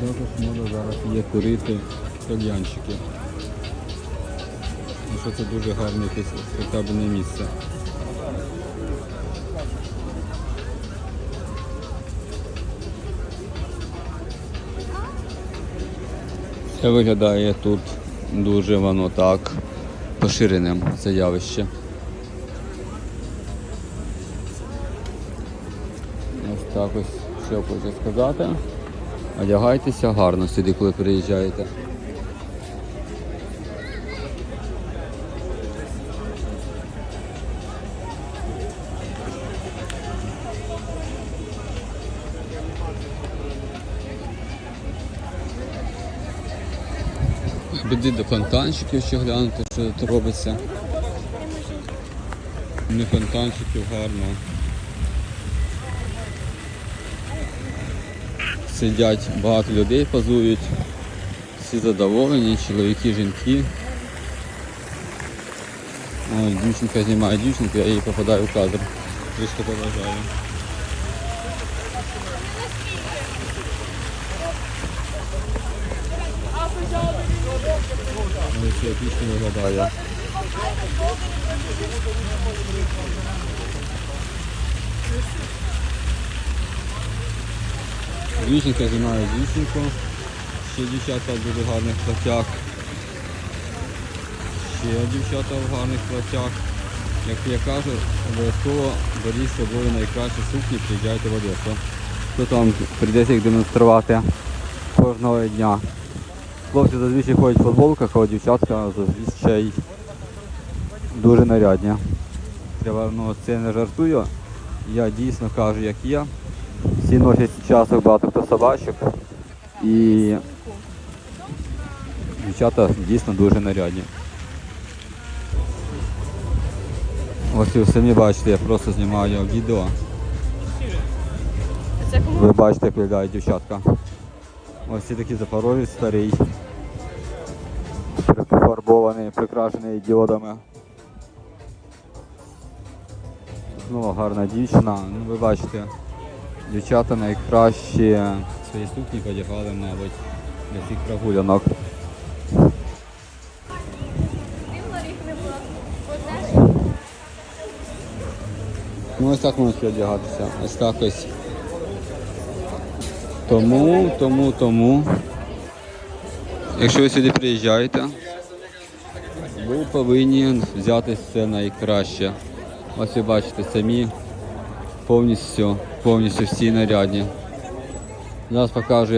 Також мода зараз є курити кальянчики. Ну, що це дуже гарне якесь респектабельне місце. Це виглядає тут дуже воно так поширеним, це явище. Ось так ось що хочу сказати. Одягайтеся гарно сюди, коли приїжджаєте. Піди до фонтанчиків ще глянути, що тут робиться. Не фонтанчиків гарно. Сидять багато людей, позують. Всі задоволені, чоловіки, жінки. Ой, дівчинка знімає дівчинку, я їй попадаю в кадр. Трішки поважаю. Ось як пісня виглядає. Дівчинка знімає дівчинку. Ще дівчата в дуже гарних платях. Ще дівчата в гарних платях. Як я кажу, обов'язково беріть з собою найкращі сукні, приїжджайте в Одесу. Тут вам прийдеться їх демонструвати кожного дня. Хлопці зазвичай ходять в футболках, а дівчатка зазвичай дуже нарядні. Треба, ну, це не жартую. Я дійсно кажу, як є. Всі носять часок багато хто собачок. І дівчата дійсно дуже нарядні. Ось ви самі бачите, я просто знімаю відео. Ви бачите, як виглядають дівчатка. Ось ці такі запорожець старий. Пофарбований, прикрашений діодами. Знову гарна дівчина. Ну, ви бачите, дівчата найкращі свої сукні подягали, мабуть, для цих прогулянок. Ну ось так можна одягатися. Ось так ось. Тому, тому, тому. Якщо ви сюди приїжджаєте, ви повинні взяти все найкраще. Ось ви бачите, самі повністю, повністю всі нарядні. Зараз покажу.